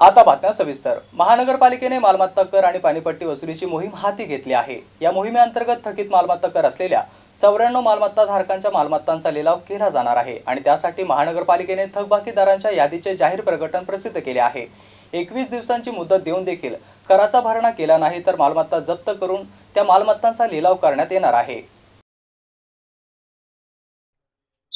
आता बातम्या सविस्तर. महानगरपालिकेने मालमत्ता कर आणि पाणीपट्टी वसुलीची मोहीम हाती घेतली आहे. या मोहिमेअंतर्गत थकीत मालमत्ता कर असलेल्या चौऱ्याण्णव मालमत्ता धारकांच्या मालमत्तांचा लिलाव केला जाणार आहे आणि त्यासाठी महानगरपालिकेने थकबाकीदारांच्या यादीचे जाहीर प्रकटन प्रसिद्ध केले आहे. एकवीस दिवसांची मुदत देऊन देखील कराचा भरणा केला नाही तर मालमत्ता जप्त करून त्या मालमत्तांचा लिलाव करण्यात येणार आहे.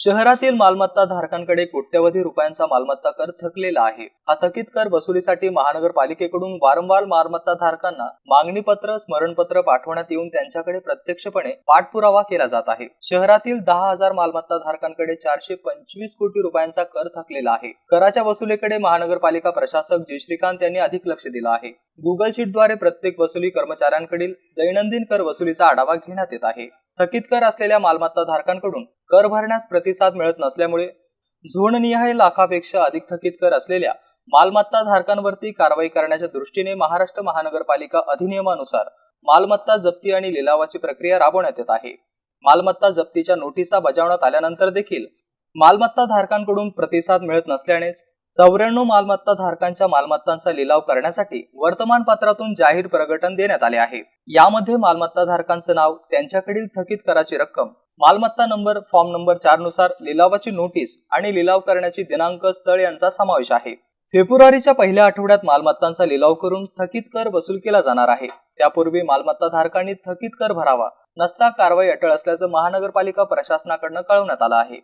शहरातील मालमत्ता धारकांकडे कोट्यवधी रुपयांचा मालमत्ता कर थकलेला आहे. हा थकीत कर वसुलीसाठी महानगरपालिकेकडून वारंवार मालमत्ता धारकांना मागणीपत्र स्मरणपत्र पाठवण्यात येऊन त्यांच्याकडे प्रत्यक्षपणे पाठपुरावा केला जात आहे. शहरातील दहा हजार मालमत्ता धारकांकडे चारशे पंचवीस कोटी रुपयांचा कर थकलेला आहे. कराच्या वसुलीकडे महानगरपालिका प्रशासक जय श्रीकांत यांनी अधिक लक्ष दिलं आहे. गुगल शीटद्वारे प्रत्येक वसुली कर्मचाऱ्यांकडील दैनंदिन कर वसुलीचा आढावा घेण्यात येत आहे. थकीत कर असलेल्या मालमत्ता धारकांकडून कर भरण्यास प्रतिसाद मिळत नसल्यामुळे झोननिहाय लाखापेक्षा अधिक थकीत कर असलेल्या मालमत्ता धारकांवरती कारवाई करण्याच्या दृष्टीने महाराष्ट्र महानगरपालिका अधिनियमानुसार मालमत्ता जप्ती आणि लिलावाची प्रक्रिया राबवण्यात येत आहे. मालमत्ता जप्तीच्या नोटिसा बजावण्यात आल्यानंतर देखील मालमत्ता धारकांकडून प्रतिसाद मिळत नसल्यानेच चौऱ्याण्णव मालमत्ता धारकांच्या मालमत्तांचा लिलाव करण्यासाठी वर्तमानपत्रातून जाहीर प्रकटन देण्यात आले आहे. यामध्ये मालमत्ता धारकांचं नाव त्यांच्याकडील थकीत कराची रक्कम मालमत्ता नंबर फॉर्म नंबर चारनुसार लिलावाची नोटीस आणि लिलाव करण्याची दिनांक स्थळ यांचा समावेश आहे. फेब्रुवारीच्या पहिल्या आठवड्यात मालमत्तांचा लिलाव करून थकीत कर वसूल केला जाणार आहे. त्यापूर्वी मालमत्ता धारकांनी थकीत कर भरावा नसता कारवाई अटळ असल्याचं महानगरपालिका प्रशासनाकडनं कळवण्यात आलं आहे.